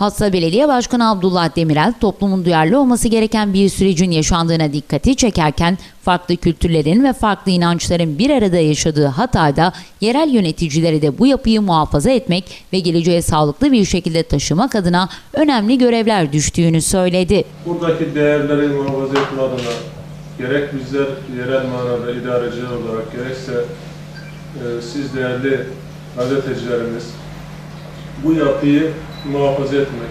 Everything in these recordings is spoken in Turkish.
Hassa Belediye Başkanı Abdullah Demirel toplumun duyarlı olması gereken bir sürecin yaşandığına dikkati çekerken farklı kültürlerin ve farklı inançların bir arada yaşadığı Hatay'da yerel yöneticilere de bu yapıyı muhafaza etmek ve geleceğe sağlıklı bir şekilde taşımak adına önemli görevler düştüğünü söyledi. Buradaki değerleri muhafaza etme adına gerek bizler yerel manada idareciler olarak gerekse e, siz değerli gazetecilerimiz bu yapıyı muhafaza etmek,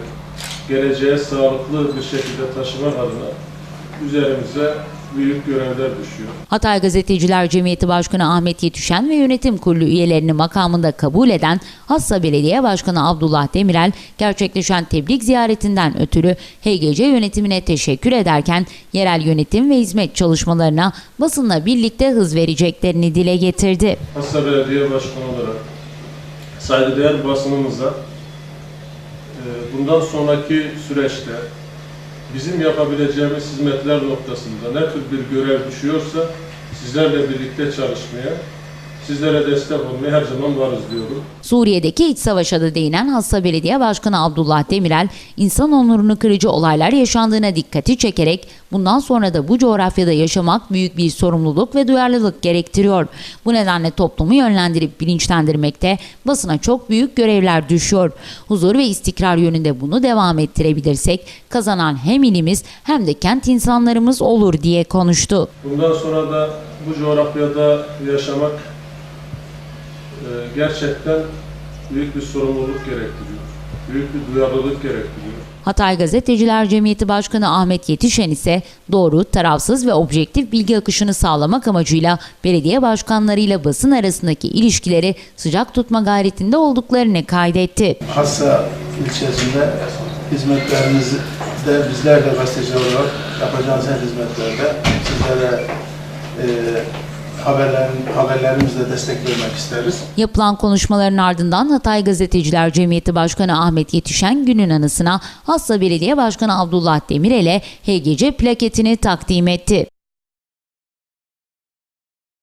geleceğe sağlıklı bir şekilde taşımak adına üzerimize büyük görevler düşüyor. Hatay Gazeteciler Cemiyeti Başkanı Ahmet Yetüşen ve yönetim kurulu üyelerini makamında kabul eden Hassa Belediye Başkanı Abdullah Demirel gerçekleşen tebrik ziyaretinden ötürü HGC yönetimine teşekkür ederken yerel yönetim ve hizmet çalışmalarına basınla birlikte hız vereceklerini dile getirdi. Hassa Belediye Başkanı saygıdeğer basınımıza e, bundan sonraki süreçte bizim yapabileceğimiz hizmetler noktasında ne tür bir görev düşüyorsa sizlerle birlikte çalışmaya, sizlere destek olmaya her zaman varız diyorum. Suriye'deki iç savaşa da değinen Hassa Belediye Başkanı Abdullah Demirel, insan onurunu kırıcı olaylar yaşandığına dikkati çekerek bundan sonra da bu coğrafyada yaşamak büyük bir sorumluluk ve duyarlılık gerektiriyor. Bu nedenle toplumu yönlendirip bilinçlendirmekte basına çok büyük görevler düşüyor. Huzur ve istikrar yönünde bunu devam ettirebilirsek kazanan hem ilimiz hem de kent insanlarımız olur diye konuştu. Bundan sonra da bu coğrafyada yaşamak gerçekten büyük bir sorumluluk gerektiriyor. Büyük bir duyarlılık gerektiriyor. Hatay Gazeteciler Cemiyeti Başkanı Ahmet Yetişen ise doğru, tarafsız ve objektif bilgi akışını sağlamak amacıyla belediye başkanlarıyla basın arasındaki ilişkileri sıcak tutma gayretinde olduklarını kaydetti. Hassa ilçesinde hizmetlerimizi de bizler de gazeteci olarak yapacağımız her hizmetlerde sizlere e, haberlerimizle destek vermek isteriz. Yapılan konuşmaların ardından Hatay Gazeteciler Cemiyeti Başkanı Ahmet Yetişen günün anısına Hassa Belediye Başkanı Abdullah Demirel'e HGC plaketini takdim etti.